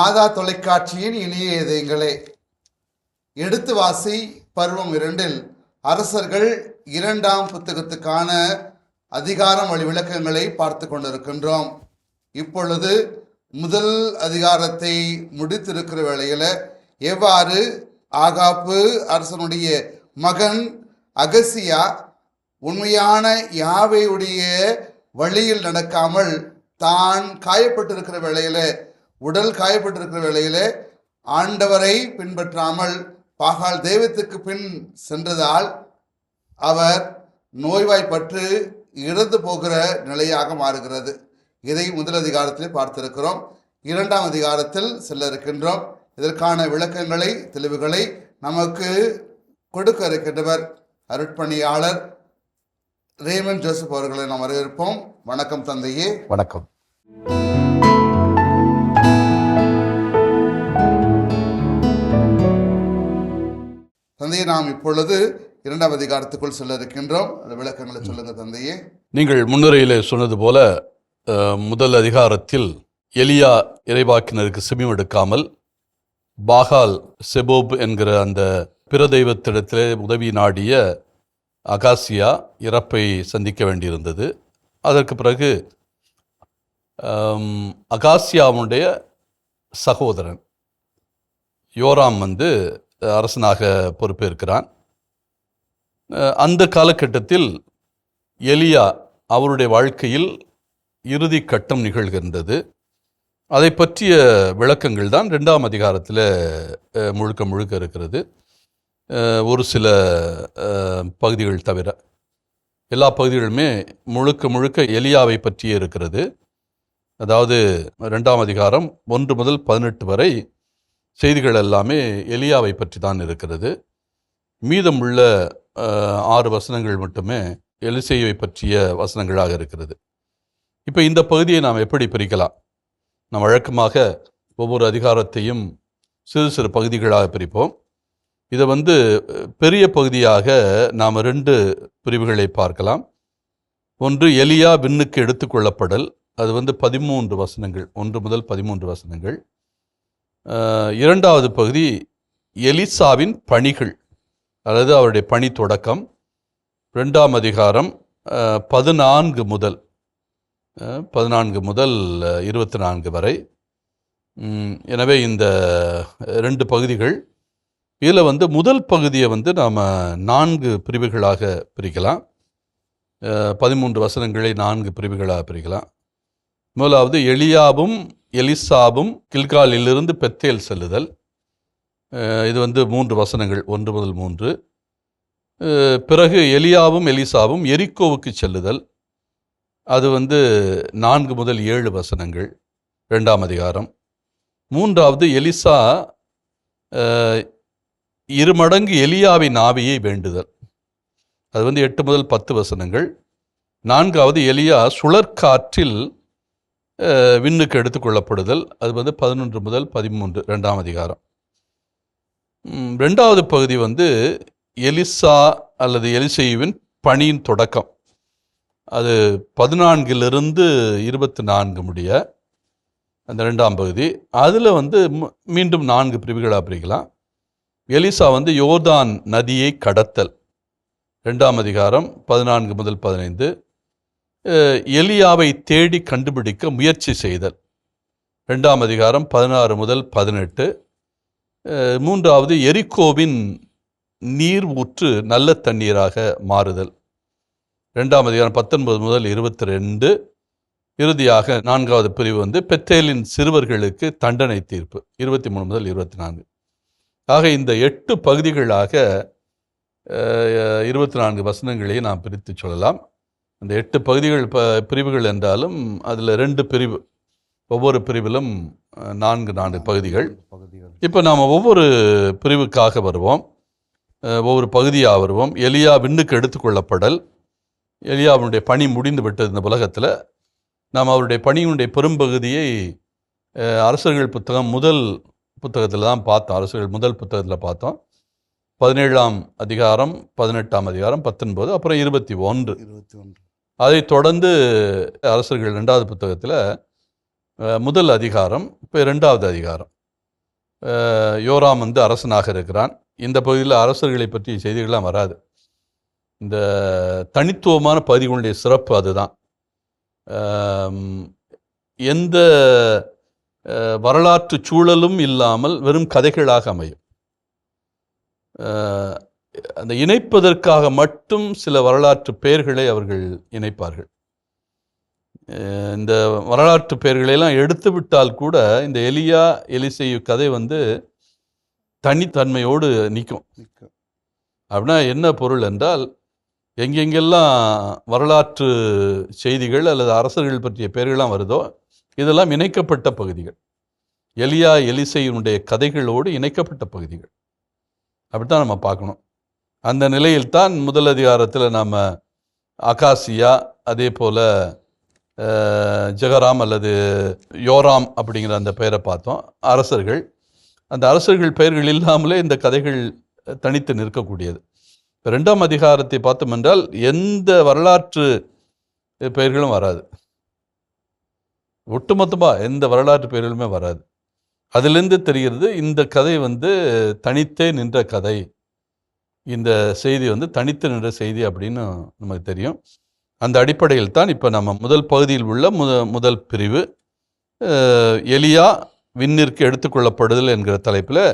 மாதா தொலைக்காட்சியின் இனிய இதயங்களே. எடுத்து வாசி பருவம் இரண்டில் அரசர்கள் இரண்டாம் புத்தகத்துக்கான அதிகாரம் வழி விளக்கங்களை பார்த்து கொண்டிருக்கின்றோம். இப்பொழுது முதல் அதிகாரத்தை முடித்திருக்கிற வேளையில் எவ்வாறு ஆகாப்பு அரசனுடைய மகன் அகசியா உண்மையான யாவையுடைய வழியில் நடக்காமல் தான் காயப்பட்டிருக்கிற வேளையில் உடல் காயப்பட்டிருக்கிற வேளையிலே ஆண்டவரை பின்பற்றாமல் பாகால் தெய்வத்துக்கு பின் சென்றதால் அவர் நோய்வாய்ப்பற்று இறந்து போகிற நிலையாக மாறுகிறது. இதை முதல் அதிகாரத்தில் பார்த்திருக்கிறோம். இரண்டாம் அதிகாரத்தில் செல்ல இருக்கின்றோம். இதற்கான விளக்கங்களை தெளிவுகளை நமக்கு கொடுக்க இருக்கின்றவர் அருட்பணியாளர் ரேமன் ஜோசப் அவர்களை நாம் வரவேற்போம். வணக்கம் தந்தையே. வணக்கம். தந்தையை நாம் இப்பொழுது இரண்டாம் அதிகாரத்துக்குள் செல்ல இருக்கின்றோம் அந்த விளக்கங்களை சொல்லுங்க தந்தையே. நீங்கள் முன்னுரையிலே சொன்னது போல முதல் அதிகாரத்தில் எலியா இறைவாக்கினருக்கு செவிமடுக்காமல் பாகால் செபோப் என்கிற அந்த பிற தெய்வத்திடத்திலே உதவி நாடிய அகாசியா இறப்பை சந்திக்க வேண்டியிருந்தது. அதற்கு பிறகு அகாசியாவுடைய சகோதரன் யோராம் வந்து அரசனாக பொறுப்பேற்கிறான். அந்த காலகட்டத்தில் எலியா அவருடைய வாழ்க்கையில் இறுதி கட்டம் நிகழ்கின்றது. அதை பற்றிய விளக்கங்கள் தான் ரெண்டாம் அதிகாரத்தில் முழுக்க முழுக்க இருக்கிறது. ஒரு சில பகுதிகள் தவிர எல்லா பகுதிகளுமே முழுக்க முழுக்க எலியாவை பற்றியே இருக்கிறது. அதாவது ரெண்டாம் அதிகாரம் ஒன்று முதல் பதினெட்டு வரை செய்திகள் எல்லாமே எலியாவை பற்றி தான் இருக்கிறது. மீதமுள்ள உள்ள ஆறு வசனங்கள் மட்டுமே எலிசேயை பற்றிய வசனங்களாக இருக்கிறது. இப்போ இந்த பகுதியை நாம் எப்படி பிரிக்கலாம்? நாம் வழக்கமாக ஒவ்வொரு அதிகாரத்தையும் சிறு சிறு பகுதிகளாக பிரிப்போம். இதை வந்து பெரிய பகுதியாக நாம் ரெண்டு பிரிவுகளை பார்க்கலாம். ஒன்று எலியா விண்ணுக்கு எடுத்துக்கொள்ளப்படல் அது வந்து பதிமூன்று வசனங்கள் ஒன்று முதல் பதிமூன்று வசனங்கள். இரண்டாவது பகுதி எலிசாவின் பணிகள் அதாவது அவருடைய பணி தொடக்கம். ரெண்டாம் அதிகாரம் பதினான்கு முதல் பதினான்கு முதல் இருபத்தி நான்கு வரை. எனவே இந்த ரெண்டு பகுதிகள் இதில் வந்து முதல் பகுதியை வந்து நாம் நான்கு பிரிவுகளாக பிரிக்கலாம். பதிமூன்று வசனங்களை நான்கு பிரிவுகளாக பிரிக்கலாம். முதலாவது எலியாவும் எலிசாவும் கில்காலிலிருந்து பெத்தேல் செல்லுதல். இது வந்து மூன்று வசனங்கள் ஒன்று முதல் மூன்று. பிறகு எலியாவும் எலிசாவும் எரிக்கோவுக்கு செல்லுதல். அது வந்து நான்கு முதல் ஏழு வசனங்கள் ரெண்டாம் அதிகாரம். மூன்றாவது எலிசா இருமடங்கு எலியாவின் ஆவியை வேண்டுதல். அது வந்து எட்டு முதல் பத்து வசனங்கள். நான்காவது எலியா சுழற்காற்றில் விண்ணுக்கு எடுத்துக்கொள்ளப்படுதல் அது வந்து பதினொன்று முதல் பதிமூன்று ரெண்டாம் அதிகாரம். ரெண்டாவது பகுதி வந்து எலிசா அல்லது எலிசைவின் பணியின் தொடக்கம். அது பதினான்கிலிருந்து இருபத்தி நான்கு முடிய அந்த ரெண்டாம் பகுதி. அதில் வந்து மீண்டும் நான்கு பிரிவுகளாக பிரிக்கலாம். எலிசா வந்து யோர்தான் நதியை கடத்தல். ரெண்டாம் அதிகாரம் பதினான்கு முதல் பதினைந்து எலியாவை தேடி கண்டுபிடிக்க முயற்சி செய்தல். ரெண்டாம் அதிகாரம் பதினாறு முதல் பதினெட்டு. மூன்றாவது எரிக்கோவின் நீர் ஊற்று நல்ல தண்ணீராக மாறுதல். ரெண்டாம் அதிகாரம் பத்தொன்பது முதல் இருபத்தி ரெண்டு இறுதியாக நான்காவது பிரிவு வந்து பெத்தேலின் சிறுவர்களுக்கு தண்டனை தீர்ப்பு இருபத்தி மூணு முதல் இருபத்தி நான்கு ஆக இந்த எட்டு பகுதிகளாக இருபத்தி நான்கு வசனங்களையும் நாம் பிரித்து சொல்லலாம். அந்த எட்டு பகுதிகள் ப பிரிவுகள் என்றாலும் அதில் ரெண்டு பிரிவு ஒவ்வொரு பிரிவிலும் நான்கு நான்கு பகுதிகள். பகுதிகள். இப்போ நாம் ஒவ்வொரு பிரிவுக்காக வருவோம். ஒவ்வொரு பகுதியாக வருவோம். எலியா விண்ணுக்கு எடுத்துக்கொள்ளப்படல் எலியாவுடைய பணி முடிந்து விட்டது இந்த உலகத்தில். நாம் அவருடைய பணியினுடைய பெரும்பகுதியை அரசர்கள் புத்தகம் முதல் புத்தகத்தில் தான் பார்த்தோம். அரசர்கள் முதல் புத்தகத்தில் பார்த்தோம். பதினேழாம் அதிகாரம் பதினெட்டாம் அதிகாரம் பத்தொன்பது அப்புறம் இருபத்தி ஒன்று. இருபத்தி ஒன்று. அதைத் தொடர்ந்து அரசர்கள் ரெண்டாவது புத்தகத்தில் முதல் அதிகாரம் இப்போ ரெண்டாவது அதிகாரம். யோராம் வந்து அரசனாக இருக்கிறான். இந்த பகுதியில் அரசர்களை பற்றி செய்திகள்லாம் வராது. இந்த தனித்துவமான பகுதிகளுடைய சிறப்பு அதுதான். எந்த வரலாற்று சூழலும் இல்லாமல் வெறும் கதைகளாக அமையும். அந்த இணைப்பதற்காக மட்டும் சில வரலாற்று பெயர்களை அவர்கள் இணைப்பார்கள். இந்த வரலாற்று பெயர்களையெல்லாம் எடுத்து விட்டால் கூட இந்த எலியா எலிசெய்யு கதை வந்து தனித்தன்மையோடு நிற்கும். அப்படின்னா என்ன பொருள் என்றால் எங்கெங்கெல்லாம் வரலாற்று செய்திகள் அல்லது அரசர்கள் பற்றிய பெயர்கள்லாம் வருதோ இதெல்லாம் இணைக்கப்பட்ட பகுதிகள். எலியா எலிசையினுடைய கதைகளோடு இணைக்கப்பட்ட பகுதிகள். அப்படித்தான் நம்ம பார்க்கணும். அந்த நிலையில்தான் முதல் அதிகாரத்தில் நாம் அகாசியா அதே போல் ஜெகராம் அல்லது யோராம் அப்படிங்கிற அந்த பெயரை பார்த்தோம். அரசர்கள் அந்த அரசர்கள் பெயர்கள் இல்லாமலே இந்த கதைகள் தனித்து நிற்கக்கூடியது. ரெண்டாம் அதிகாரத்தை பார்த்தோம் என்றால் எந்த வரலாற்று பெயர்களும் வராது. ஒட்டுமொத்தமாக எந்த வரலாற்று பெயர்களுமே வராது. அதுலேருந்து தெரிகிறது இந்த கதை வந்து தனித்தே நின்ற கதை. இந்த செய்தி வந்து தனித்து நின்ற செய்தி அப்படின்னு நமக்கு தெரியும். அந்த அடிப்படையில் தான் இப்போ நம்ம முதல் பகுதியில் உள்ள முத முதல் பிரிவு எலியா விண்ணிற்கு எடுத்துக்கொள்ளப்படுதல் என்கிற தலைப்பில்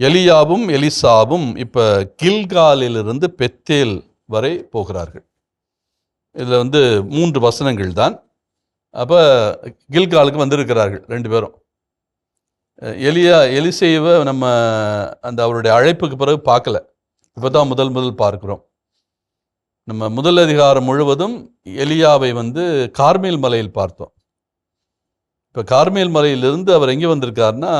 எலியாவும் எலிசாவும் இப்போ கில்காலிலிருந்து பெத்தேல் வரை போகிறார்கள். இதில் வந்து மூன்று வசனங்கள் தான். அப்போ கில்காலுக்கு வந்திருக்கிறார்கள் ரெண்டு பேரும். எலியா எலிசேவை நம்ம அந்த அவருடைய அழைப்புக்கு பிறகு பார்க்கல. இப்போ தான் முதல் முதல் பார்க்கிறோம். நம்ம முதல் அதிகாரம் முழுவதும் எலியாவை வந்து கார்மேல் மலையில் பார்த்தோம். இப்போ கார்மேல் மலையிலிருந்து அவர் எங்கே வந்திருக்காருன்னா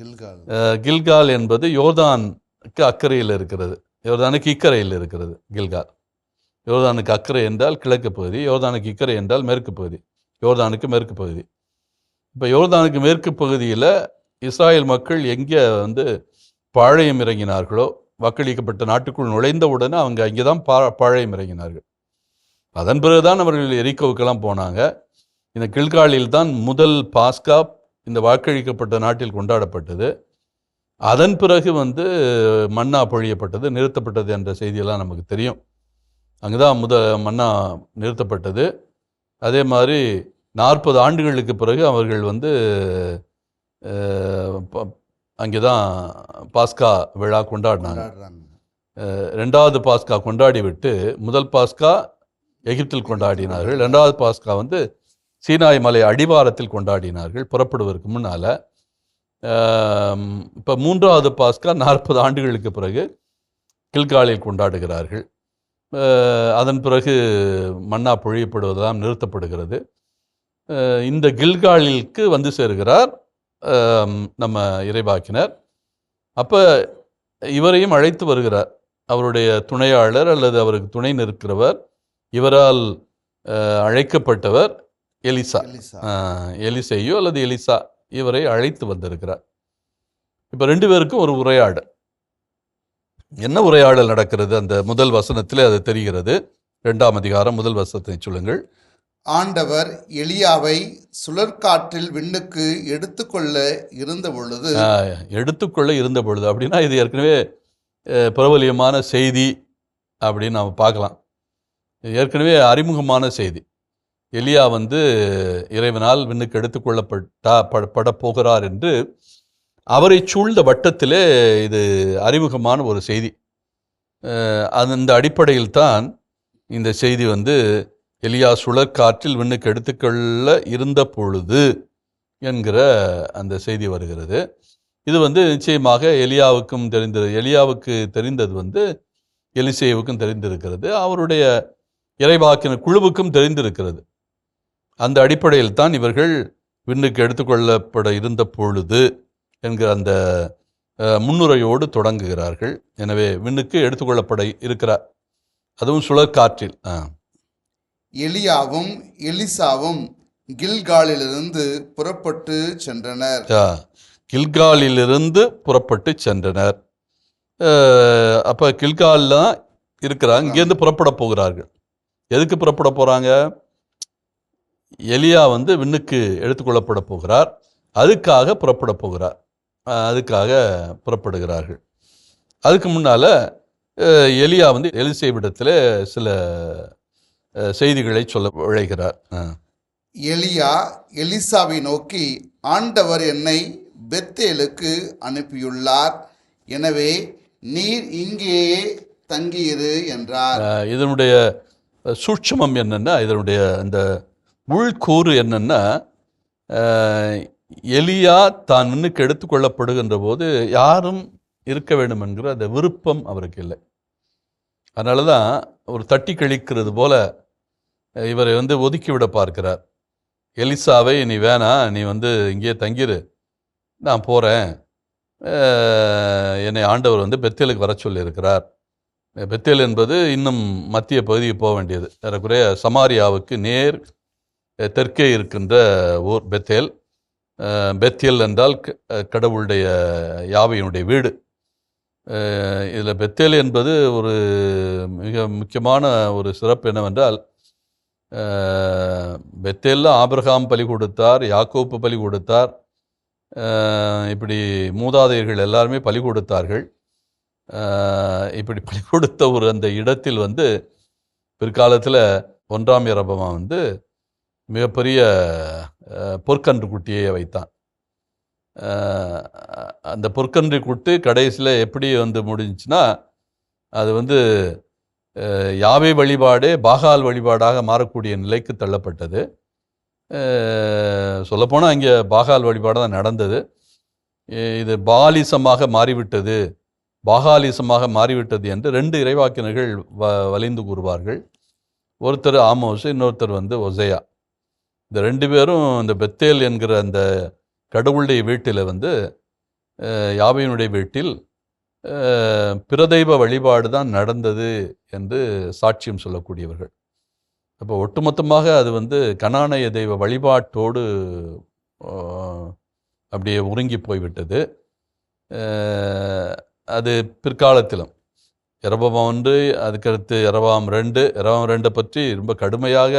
கில்கால். கில்கால் என்பது யோர்தானுக்கு அக்கறையில் இருக்கிறது. யோர்தானுக்கு இக்கரையில் இருக்கிறது கில்கால். யோர்தானுக்கு அக்கறை என்றால் கிழக்கு பகுதி யோர்தானுக்கு இக்கரை என்றால் மேற்கு பகுதி யோர்தானுக்கு மேற்கு பகுதி. இப்போ யோர்தானுக்கு மேற்கு பகுதியில் இஸ்ராயேல் மக்கள் எங்கே வந்து பாழையம் இறங்கினார்களோ வாக்களிக்கப்பட்ட நாட்டுக்குள் நுழைந்தவுடனே அவங்க அங்கே தான் பா பாழையம் இறங்கினார்கள் அதன் பிறகுதான் அவர்கள் எரிக்கோவுக்கெல்லாம் போனாங்க. இந்த கில்காலில் தான் முதல் பாஸ்கா இந்த வாக்களிக்கப்பட்ட நாட்டில் கொண்டாடப்பட்டது. அதன் பிறகு வந்து மன்னா பொழியப்பட்டது நிறுத்தப்பட்டது என்ற செய்தியெல்லாம் நமக்கு தெரியும். அங்கே தான் முத மன்னா நிறுத்தப்பட்டது. அதே மாதிரி நாற்பது ஆண்டுகளுக்கு பிறகு அவர்கள் வந்து அங்கே தான் பாஸ்கா விழா கொண்டாடினாங்க. ரெண்டாவது பாஸ்கா கொண்டாடி விட்டு முதல் பாஸ்கா எகிப்தில் கொண்டாடினார்கள். ரெண்டாவது பாஸ்கா வந்து சீனாய் மலை அடிவாரத்தில் கொண்டாடினார்கள் புறப்படுவதற்கு முன்னால். இப்போ மூன்றாவது பாஸ்கா நாற்பது ஆண்டுகளுக்கு பிறகு கில்காலில் கொண்டாடுகிறார்கள். அதன் பிறகு மன்னா பொழியப்படுவதெல்லாம் நிறுத்தப்படுகிறது. இந்த கில்காலிற்கு வந்து சேர்கிறார் நம்ம இறைவாக்கினர். அப்போ இவரையும் அழைத்து வருகிறார். அவருடைய துணையாளர் அல்லது அவருக்கு துணை நிற்கிறவர். இவரால் அழைக்கப்பட்டவர் எலிசா. எலிசையோ அல்லது எலிசா இவரை அழைத்து வந்திருக்கிறார். இப்போ ரெண்டு பேருக்கும் ஒரு உரையாடல். என்ன உரையாடல் நடக்கிறது? அந்த முதல் வசனத்திலே அது தெரிகிறது. ரெண்டாம் அதிகாரம் முதல் வசனத்தை சொல்லுங்கள். ஆண்டவர் எலியாவை சுழற்காற்றில் விண்ணுக்கு எடுத்துக்கொள்ள இருந்த பொழுது எடுத்துக்கொள்ள இருந்த பொழுது அப்படின்னா இது ஏற்கனவே பிரபலியமான செய்தி அப்படின்னு நாம் பார்க்கலாம். ஏற்கனவே அறிமுகமான செய்தி. எலியா வந்து இறைவனால் விண்ணுக்கு எடுத்துக்கொள்ளப்பட்டா பட போகிறார் என்று அவரை சூழ்ந்த வட்டத்திலே இது அறிமுகமான ஒரு செய்தி. அந்த அடிப்படையில் தான் இந்த செய்தி வந்து எலியா சுழற்காற்றில் விண்ணுக்கு எடுத்துக்கொள்ள இருந்த பொழுது என்கிற அந்த செய்தி வருகிறது. இது வந்து நிச்சயமாக எலியாவுக்கும் தெரிந்தது எலியாவுக்கு தெரிந்தது வந்து எலிசேவுக்கும் தெரிந்திருக்கிறது. அவருடைய இறைவாக்கின குழுவுக்கும் தெரிந்திருக்கிறது. அந்த அடிப்படையில் தான் இவர்கள் விண்ணுக்கு எடுத்துக்கொள்ளப்பட இருந்த பொழுது என்கிற அந்த முன்னுரையோடு தொடங்குகிறார்கள். எனவே விண்ணுக்கு எடுத்துக்கொள்ளப்பட இருக்கிறார். அதுவும் சுழற்காற்றில். ஆ. எலியாவும் எலிசாவும் கில்காலிலிருந்து புறப்பட்டு சென்றனர். கில்காலிலிருந்து புறப்பட்டு சென்றனர். அப்ப கில்காலில் தான் இருக்கிறாங்க இங்கேருந்து புறப்பட போகிறார்கள். எதுக்கு புறப்பட போறாங்க? எலியா வந்து விண்ணுக்கு எடுத்துக்கொள்ளப்பட போகிறார். அதுக்காக புறப்பட போகிறார். அதுக்காக புறப்படுகிறார்கள். அதுக்கு முன்னால எலியா வந்து எலிசேவிடத்தில் சில அஹ், செய்திகளை சொல்ல விழைகிறார். எலியா எலிசாவை நோக்கி ஆண்டவர் என்னை பெத்தேலுக்கு அனுப்பியுள்ளார். எனவே நீர் இங்கேயே தங்கியிரு என்றார். இதனுடைய சூட்சமம் என்னன்னா இதனுடைய அந்த உள்கூறு என்னன்னா எலியா தான் முன்னுக்கு எடுத்துக்கொள்ளப்படுகின்ற போது யாரும் இருக்க வேண்டும் என்கிற அந்த விருப்பம் அவருக்கு இல்லை. அதனால தான் ஒரு தட்டி கழிக்கிறது போல இவரை வந்து ஒதுக்கிவிட பார்க்கிறார். எலிசாவை நீ வேணாம் நீ வந்து இங்கேயே தங்கிரு. நான் போகிறேன் என்னை ஆண்டவர் வந்து பெத்தேலுக்கு வர சொல்லியிருக்கிறார். பெத்தேல் என்பது இன்னும் மத்திய பகுதிக்கு போக வேண்டியது. ஏறக்குறைய சமாரியாவுக்கு நேர் தெற்கே இருக்கின்ற ஊர் பெத்தேல். பெத்தேல் என்றால் க- கடவுளுடைய யாவையினுடைய வீடு. இதில் பெத்தேல் என்பது ஒரு மிக முக்கியமான ஒரு சிறப்பு என்னவென்றால் பெத்தேலில் ஆபிரகாம் பலி கொடுத்தார் யாக்கோப்பு பலி கொடுத்தார் இப்படி மூதாதையர்கள் எல்லாருமே பலி கொடுத்தார்கள். இப்படி பலி கொடுத்த ஒரு அந்த இடத்தில் வந்து பிற்காலத்தில் ஒன்றாம் இரபமா வந்து மிகப்பெரிய பொற்கன்று குட்டியை வைத்தான். அந்த பொற்கன்று குட்டு கடைசியில் எப்படி வந்து முடிஞ்சுன்னா அது வந்து யாவை வழிபாடே பாகால் வழிபாடாக மாறக்கூடிய நிலைக்கு தள்ளப்பட்டது. சொல்லப்போனால் இங்கே பாகால் வழிபாடு தான் நடந்தது. இது பாலிசமாக மாறிவிட்டது. பாகாலிசமாக மாறிவிட்டது என்று ரெண்டு இறைவாக்கினர்கள் வ வலிந்து கூறுவார்கள். ஒருத்தர் ஆமோஸ் இன்னொருத்தர் வந்து ஒசையா. இந்த ரெண்டு பேரும் இந்த பெத்தேல் என்கிற அந்த கடவுளுடைய வீட்டில் வந்து யாவையினுடைய வீட்டில் பிரதெய்வ வழிபாடு தான் நடந்தது என்று சாட்சியம் சொல்லக்கூடியவர்கள். அப்போ ஒட்டுமொத்தமாக அது வந்து கணானய தெய்வ வழிபாட்டோடு அப்படியே உருங்கி போய்விட்டது. அது பிற்காலத்திலும். இரபம் ஒன்று அதுக்கடுத்து இரவாம் ரெண்டு இரவாம் ரெண்டை பற்றி ரொம்ப கடுமையாக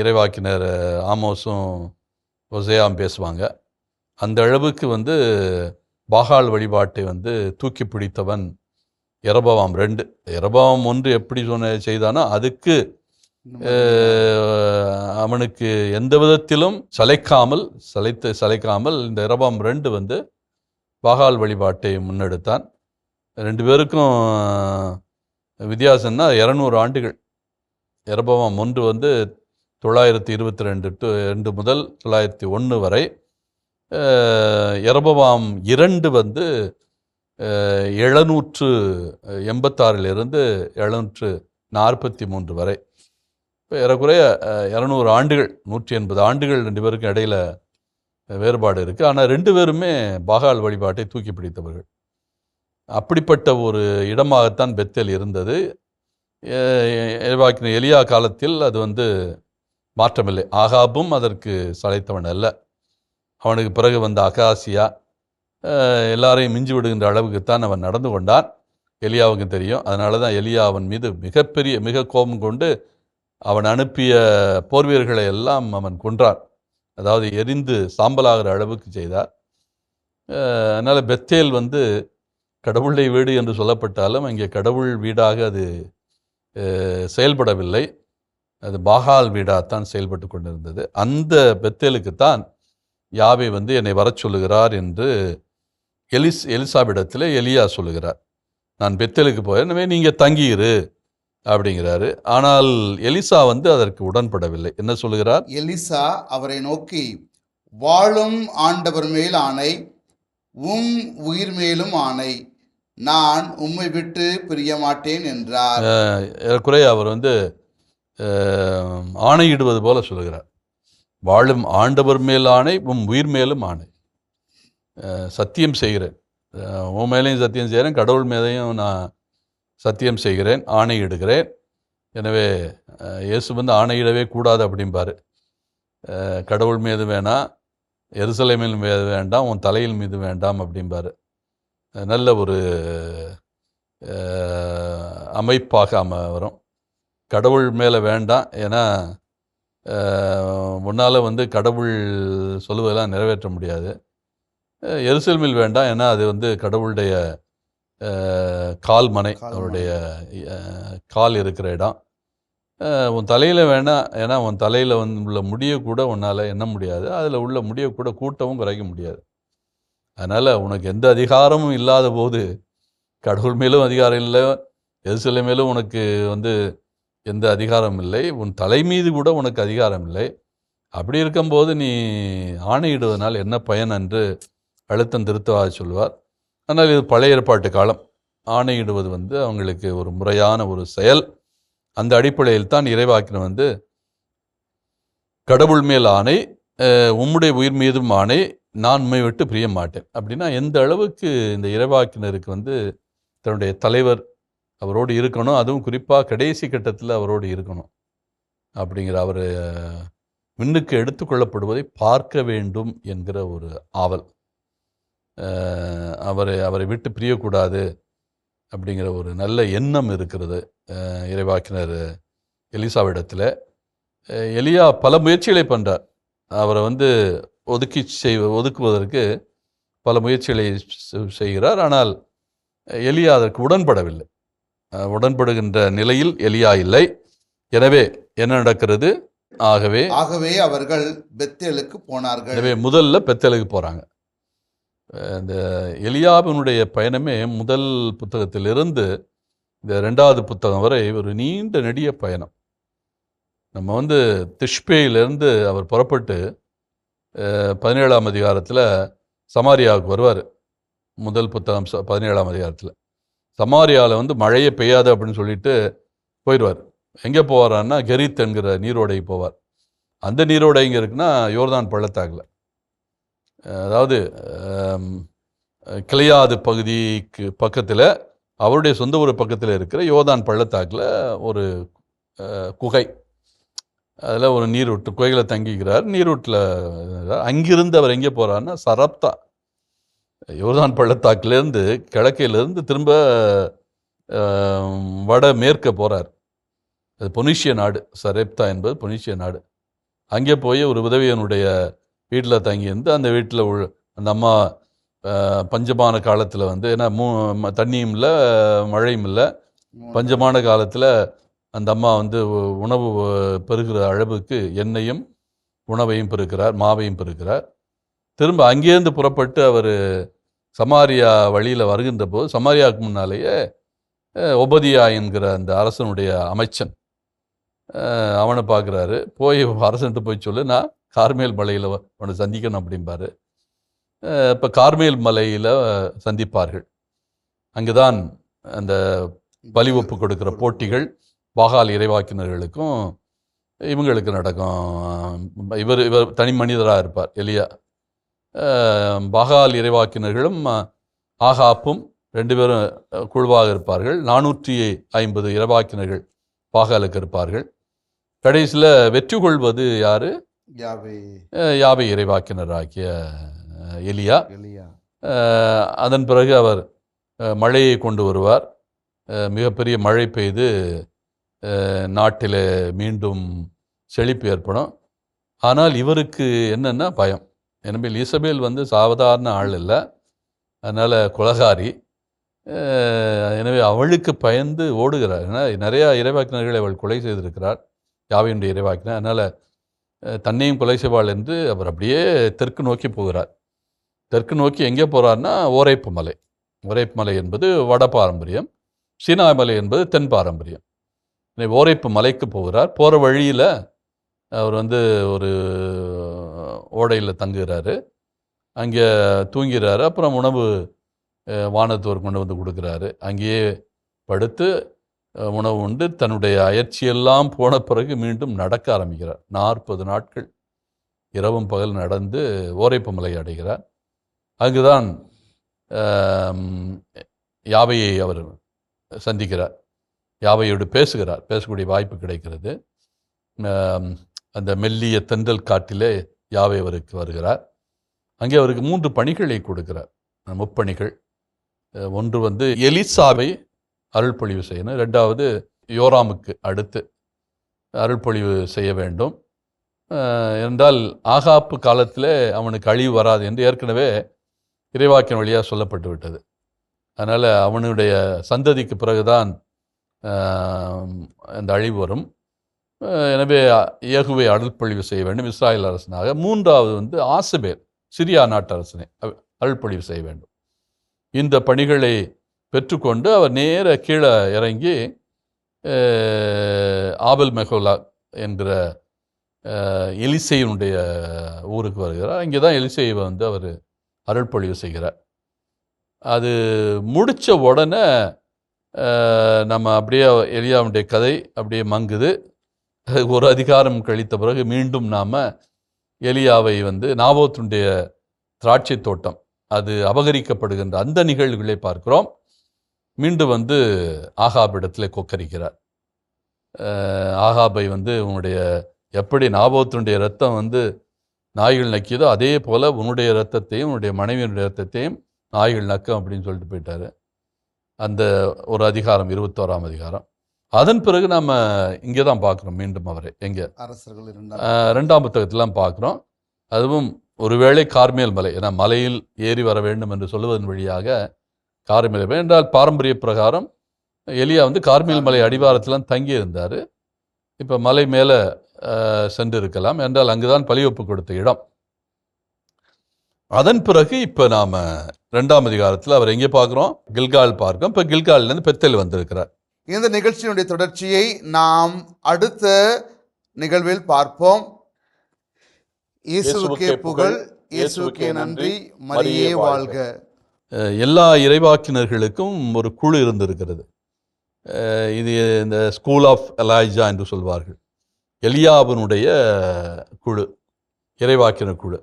இறைவாக்கினர் ஆமோசும் ஆமோஸும் ஒசையாம் பேசுவாங்க. அந்த அளவுக்கு வந்து பாகால் வழிபாட்டை வந்து தூக்கி பிடித்தவன் இரபவாம் ரெண்டு. இரபவாம் ஒன்று எப்படி சொன்ன செய்தானோ அதுக்கு அவனுக்கு எந்த விதத்திலும் சளைக்காமல் சளைத்து சளைக்காமல் இந்த இரபாம் ரெண்டு வந்து பாகால் வழிபாட்டை முன்னெடுத்தான். ரெண்டு பேருக்கும் வித்தியாசம்னா இரநூறு ஆண்டுகள். இரபவாம் ஒன்று வந்து தொள்ளாயிரத்தி இருபத்தி ரெண்டு டு ரெண்டு முதல் தொள்ளாயிரத்தி ஒன்று வரை அஹ், இரபவாம் இரண்டு வந்து எழுநூற்று எண்பத்தாறிலிருந்து எழுநூற்று நாற்பத்தி மூன்று வரை. இப்போ ஏறக்குறைய இரநூறு ஆண்டுகள் நூற்றி எண்பது ஆண்டுகள் ரெண்டு பேருக்கும் இடையில வேறுபாடு இருக்குது ஆனால் ரெண்டு பேருமே பாகால் வழிபாட்டை தூக்கி பிடித்தவர்கள். அப்படிப்பட்ட ஒரு இடமாகத்தான் பெத்தேல் இருந்தது. எவாக்கின எலியா காலத்தில் அது வந்து மாற்றமில்லை. ஆகாபும் அதற்கு சளைத்தவன் அல்ல. அவனுக்கு பிறகு வந்த அகாசியா எல்லாரையும் மிஞ்சி விடுகின்ற அளவுக்குத்தான் அவன் நடந்து கொண்டான். எலியாவுக்கு தெரியும். அதனால தான் எலியா அவன் மீது மிகப்பெரிய மிக கோபம் கொண்டு அவன் அனுப்பிய போர் வீரர்களை எல்லாம் அவன் கொன்றான். அதாவது எரிந்து சாம்பலாகிற அளவுக்கு செய்தார். அதனால் பெத்தேல் வந்து கடவுளுடைய வீடு என்று சொல்லப்பட்டாலும் இங்கே கடவுள் வீடாக அது செயல்படவில்லை. அது பாகால் வீடாகத்தான் செயல்பட்டு கொண்டிருந்தது. அந்த பெத்தேலுக்குத்தான் யாவை வந்து என்னை வரச் சொல்லுகிறார் என்று எலிஸ் எலிசாவிடத்தில் எலியா சொல்லுகிறார். நான் பெத்தேலுக்கு எனவே நீங்கள் தங்கியிரு அப்படிங்கிறாரு. ஆனால் எலிசா வந்து அதற்கு உடன்படவில்லை. என்ன சொல்லுகிறார்? எலிசா அவரை நோக்கி வாழும் ஆண்டவர் மேல் ஆணை உம் உயிர் மேலும் ஆணை நான் உம்மை விட்டு பிரிய மாட்டேன் என்றார் ஏறக்குறைய அவர் வந்து ஆணையிடுவது போல சொல்லுகிறார். வாழும் ஆண்டவர் மேல் ஆணை உன் உயிர் மேலும் ஆணை. சத்தியம் செய்கிறேன். உன் மேலேயும் சத்தியம் செய்கிறேன் கடவுள் மேலேயும் நான் சத்தியம் செய்கிறேன் ஆணையிடுகிறேன் எனவே இயேசு வந்து ஆணையிடவே கூடாது அப்படிம்பார். கடவுள் மீது வேணாம் எருசலேமில் மீது வேண்டாம் உன் தலையில் மீது வேண்டாம் அப்படிம்பாரு. நல்ல ஒரு அமைப்பாக அம வரும். கடவுள் மேலே வேண்டாம் ஏன்னா முன்னால் வந்து கடவுள் சொல்லுவதெல்லாம் நிறைவேற்ற முடியாது. எருசலேமில் வேண்டாம் ஏன்னா அது வந்து கடவுளுடைய கால் மனை அவருடைய கால் இருக்கிற இடம். உன் தலையில் வேணாம் ஏன்னா உன் தலையில் வந்து உள்ள முடியை கூட உன்னால் எண்ண முடியாது. அதில் உள்ள முடியை கூட கூட்டவும் குறைக்க முடியாது. அதனால் உனக்கு எந்த அதிகாரமும் இல்லாத போது கடவுள் மேலும் அதிகாரம் இல்லை எருசலை மேலும் உனக்கு வந்து எந்த அதிகாரம் இல்லை. உன் தலை மீது கூட உனக்கு அதிகாரம் இல்லை. அப்படி இருக்கும்போது நீ ஆணையிடுவதனால் என்ன பயன் என்று அழுத்தம் திருத்தவாக சொல்வார். ஆனால் இது பழைய ஏற்பாட்டு காலம். ஆணையிடுவது வந்து அவங்களுக்கு ஒரு முறையான ஒரு செயல். அந்த அடிப்படையில் தான் இறைவாக்கின வந்து கடவுள் மேல் ஆணை உம்முடைய உயிர் மீதும் ஆணை நான் உண்மை விட்டு பிரிய மாட்டேன் அப்படின்னா எந்த அளவுக்கு இந்த இறைவாக்கினருக்கு வந்து தன்னுடைய தலைவர் அவரோடு இருக்கணும். அதுவும் குறிப்பாக கடைசி கட்டத்தில் அவரோடு இருக்கணும். அப்படிங்கிற அவர் மின்னுக்கு எடுத்துக்கொள்ளப்படுவதை பார்க்க வேண்டும் என்கிற ஒரு ஆவல். அவரை அவரை விட்டு பிரியக்கூடாது அப்படிங்கிற ஒரு நல்ல எண்ணம் இருக்கிறது இறைவாக்கினர் எலிசாவிடத்தில். எலியா பல முயற்சிகளை பண்ணுறார் அவரை வந்து ஒதுக்கி செய் ஒதுக்குவதற்கு பல முயற்சிகளை செ- செய்கிறார். ஆனால் எலியா அதற்கு உடன்படவில்லை. உடன்படுகின்ற நிலையில் எலியா இல்லை. எனவே என்ன நடக்கிறது? ஆகவே ஆகவே அவர்கள் பெத்தேலுக்கு போனார்கள். எனவே முதல்ல பெத்தலுக்கு போகிறாங்க இந்த எலியாவினுடைய பயணமே முதல் புத்தகத்திலிருந்து இந்த ரெண்டாவது புத்தகம் வரை ஒரு நீண்ட நெடிய பயணம். நம்ம வந்து திஷ்பேயிலிருந்து அவர் புறப்பட்டு பதினேழாம் அதிகாரத்தில் சமாரியாவுக்கு வருவார். முதல் புத்தகம் பதினேழாம் அதிகாரத்தில். சமாரியாவில் வந்து மழையே பெய்யாது அப்படின்னு சொல்லிட்டு போயிடுவார். எங்கே போவாரான்னா கெரித் என்கிற நீரோடை போவார். அந்த நீரோடை இங்கே இருக்குன்னா யோர்தான் பள்ளத்தாக்கில். அதாவது கிளையாது பகுதிக்கு பக்கத்தில் அவருடைய சொந்த ஊர் பக்கத்தில் இருக்கிற யோர்தான் பள்ளத்தாக்கில் ஒரு குகை. அதில் ஒரு நீரூட்டு குகையில் தங்கிக்கிறார். நீரூட்டில் அங்கிருந்து அவர் எங்கே போகிறாருன்னா சரப்தா. யோர்தான் பள்ளத்தாக்கிலேருந்து கிழக்கையிலேருந்து திரும்ப வட மேற்க போகிறார் அது பொனிஷிய நாடு. சரேப்தா என்பது பொனிஷிய நாடு. அங்கே போய் ஒரு உதவியனுடைய வீட்டில் தங்கியிருந்து அந்த வீட்டில் உள்ள அந்த அம்மா பஞ்சமான காலத்தில் வந்து ஏன்னா மூ தண்ணியும் இல்லை மழையும் இல்லை. பஞ்சமான காலத்தில் அந்த அம்மா வந்து உணவு பெறுகிற அளவுக்கு எண்ணெயும் உணவையும் பெருக்கிறார் மாவையும் பெருக்கிறார் திரும்ப அங்கேருந்து புறப்பட்டு அவர் சமாரியா வழியில் வருகின்ற போது சமாரியாவுக்கு முன்னாலேயே ஒபதியா என்கிற அந்த அரசனுடைய அமைச்சன் அவனை பார்க்குறாரு போய் அரசன்ட்டு போய் சொல்லு நான் கார்மேல் மலையில் அவனை சந்திக்கணும் அப்படிம்பாரு. இப்போ கார்மேல் மலையில் சந்திப்பார்கள். அங்கே தான் அந்த பலி ஒப்பு கொடுக்குற போட்டிகள் பாகால் இறைவாக்கினர்களுக்கும் இவங்களுக்கு நடக்கும். இவர் இவர் தனி மனிதராக இருப்பார் எலியா. பாகால் இறைவாக்கினர்களும் ஆகாப்பும் ரெண்டு பேரும் குழுவாக இருப்பார்கள். நானூற்றி ஐம்பது இறைவாக்கினர்கள் பாகாலுக்கு இருப்பார்கள். கடைசியில் வெற்றி கொள்வது யாரு? யாவே? யாவை இறைவாக்கினராகிய எலியா. எலியா. அதன் பிறகு அவர் மழையை கொண்டு வருவார். மிகப்பெரிய மழை பெய்து நாட்டில் மீண்டும் செழிப்பு ஏற்படும். ஆனால் இவருக்கு என்னென்னா பயம். எனவே இசபேல் வந்து சாதாரண ஆள் இல்லை. அதனால் குலகாரி. எனவே அவளுக்கு பயந்து ஓடுகிறார். ஏன்னா நிறையா இறைவாக்கினர்களை அவள் கொலை செய்திருக்கிறார். யாவையுடைய இறைவாக்கினர். அதனால் தன்னையும் கொலை செய்வாள் என்று அவர் அப்படியே தெற்கு நோக்கி போகிறார். தெற்கு நோக்கி எங்கே போகிறார்னா ஓரைப்பு மலை. ஓரைப்பு மலை என்பது வட பாரம்பரியம் சீனா மலை என்பது தென் பாரம்பரியம். ஓரைப்பு மலைக்கு போகிறார். போகிற வழியில் அவர் வந்து ஒரு ஓடையில் தங்குகிறாரு. அங்கே தூங்கிறாரு. அப்புறம் உணவு வானத்தோர் கொண்டு வந்து கொடுக்குறாரு. அங்கேயே படுத்து உணவு உண்டு. தன்னுடைய அயற்சியெல்லாம் போன பிறகு மீண்டும் நடக்க ஆரம்பிக்கிறார். நாற்பது நாட்கள் இரவும் பகல் நடந்து ஓரைப்பு அடைகிறார். அங்குதான் யாவையை அவர் சந்திக்கிறார். யாவையோடு பேசுகிறார். பேசக்கூடிய வாய்ப்பு கிடைக்கிறது. அந்த மெல்லிய தென்றல் காட்டிலே யாவை அவருக்கு வருகிறார். அங்கே அவருக்கு மூன்று பணிகளை கொடுக்கிறார். முப்பணிகள். ஒன்று வந்து எலிசாவை அருள்பொழிவு செய்யணும். ரெண்டாவது யோராமுக்கு அடுத்து அருள்பொழிவு செய்ய வேண்டும். என்றால் ஆகாப்பு காலத்தில் அவனுக்கு அழிவு வராது என்று ஏற்கனவே இறைவாக்கின் வழியாக சொல்லப்பட்டு விட்டது. அதனால் அவனுடைய சந்ததிக்கு பிறகுதான் அந்த அழிவு வரும். எனவே இயகுவை அருள்பொழிவு செய்ய வேண்டும் இஸ்ராயல் அரசனாக. மூன்றாவது வந்து ஆசுபேர் சிரியா நாட்டு அரசனை அவ- அருள்பொழிவு செய்ய வேண்டும். இந்த பணிகளை பெற்றுக்கொண்டு அவர் நேர கீழே இறங்கி ஆபல் மெஹோலா என்கிற எலிசையினுடைய ஊருக்கு வருகிறார். இங்கே தான் எலிசையை வந்து அவர் அருள்பொழிவு செய்கிறார். அது முடித்த உடனே நம்ம அப்படியே எலியாவுடைய கதை அப்படியே மங்குது. ஒரு அதிகாரம் கழித்த பிறகு மீண்டும் நாம் எலியாவை வந்து நாவோத்துடைய திராட்சை தோட்டம் அது அபகரிக்கப்படுகின்ற அந்த நிகழ்வுகளை பார்க்கிறோம். மீண்டும் வந்து ஆகாபிடத்தில் கொக்கரிக்கிறார். ஆகாபை வந்து உன்னுடைய எப்படி நாபோத்தினுடைய ரத்தம் வந்து நாய்கள் நக்கியதோ அதே போல் உன்னுடைய ரத்தத்தையும் உன்னுடைய மனைவியினுடைய ரத்தத்தையும் நாய்கள் நக்கம் அப்படின்னு சொல்லிட்டு போயிட்டார். அந்த ஒரு அதிகாரம் இருபத்தோராம் அதிகாரம். அதன் பிறகு நம்ம இங்கே தான் பார்க்குறோம் மீண்டும் அவரை. எங்கே? அரசர்கள் ரெண்டாம் புத்தகத்திலாம் பார்க்குறோம். அதுவும் ஒருவேளை கார்மேல் மலை ஏன்னா மலையில் ஏறி வர வேண்டும் என்று சொல்லுவதன் வழியாக கார்மேல் மலை. என்றால் பாரம்பரிய பிரகாரம் எலியா வந்து கார்மேல் மலை அடிவாரத்திலாம் தங்கி இருந்தார் இப்போ மலை மேலே சென்று இருக்கலாம் என்றால் அங்குதான் பலியொப்பு கொடுத்த இடம். அதன் பிறகு இப்போ நாம் ரெண்டாம் அதிகாரத்தில் அவர் எங்கே பார்க்குறோம்? கில்கால் பார்க்கிறோம். இப்போ கில்கால்லேருந்து பெத்தல் வந்திருக்கிறார். இந்த நிகழ்ச்சியினுடைய தொடர்ச்சியை நாம் அடுத்த நிகழ்வில் பார்ப்போம். இயேசுவுக்கே புகழ் இயேசுவுக்கே நன்றி மரியே வாழ்க. எல்லா இறைவாக்கினர்களுக்கும் ஒரு குழு இருந்திருக்கிறது. இது இந்த ஸ்கூல் ஆஃப் எலாய்ஜா என்று சொல்வார்கள். எலியாவினுடைய குழு இறைவாக்கினர் குழு.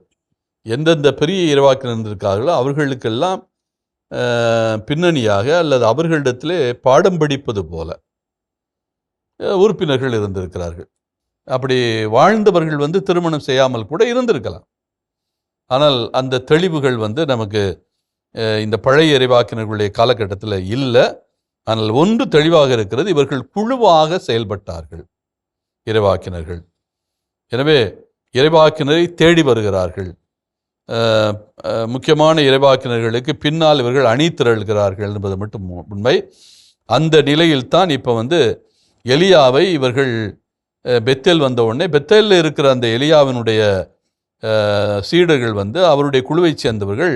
எந்தெந்த பெரிய இறைவாக்கினர் இருந்திருக்கார்களோ அவர்களுக்கெல்லாம் பின்னணியாக அல்லது அவர்களிடத்திலே பாடம் படிப்பது போல உறுப்பினர்கள் இருந்திருக்கிறார்கள். அப்படி வாழ்ந்தவர்கள் வந்து திருமணம் செய்யாமல் கூட இருந்திருக்கலாம். ஆனால் அந்த தெளிவுகள் வந்து நமக்கு இந்த பழைய இறைவாக்கினர்களுடைய காலகட்டத்தில் இல்லை. ஆனால் ஒன்று தெளிவாக இருக்கிறது இவர்கள் குழுவாக செயல்பட்டார்கள் இறைவாக்கினர்கள் எனவே இறைவாக்கினரை தேடி வருகிறார்கள். முக்கியமான இறைவாக்கினர்களுக்கு பின்னால் இவர்கள் அணி திரள்கிறார்கள் என்பது மட்டும் உண்மை. அந்த நிலையில்தான் இப்போ வந்து எலியாவை இவர்கள் பெத்தேல் வந்த உடனே பெத்தேலில் இருக்கிற அந்த எலியாவினுடைய சீடர்கள் வந்து அவருடைய குழுவைச் சேர்ந்தவர்கள்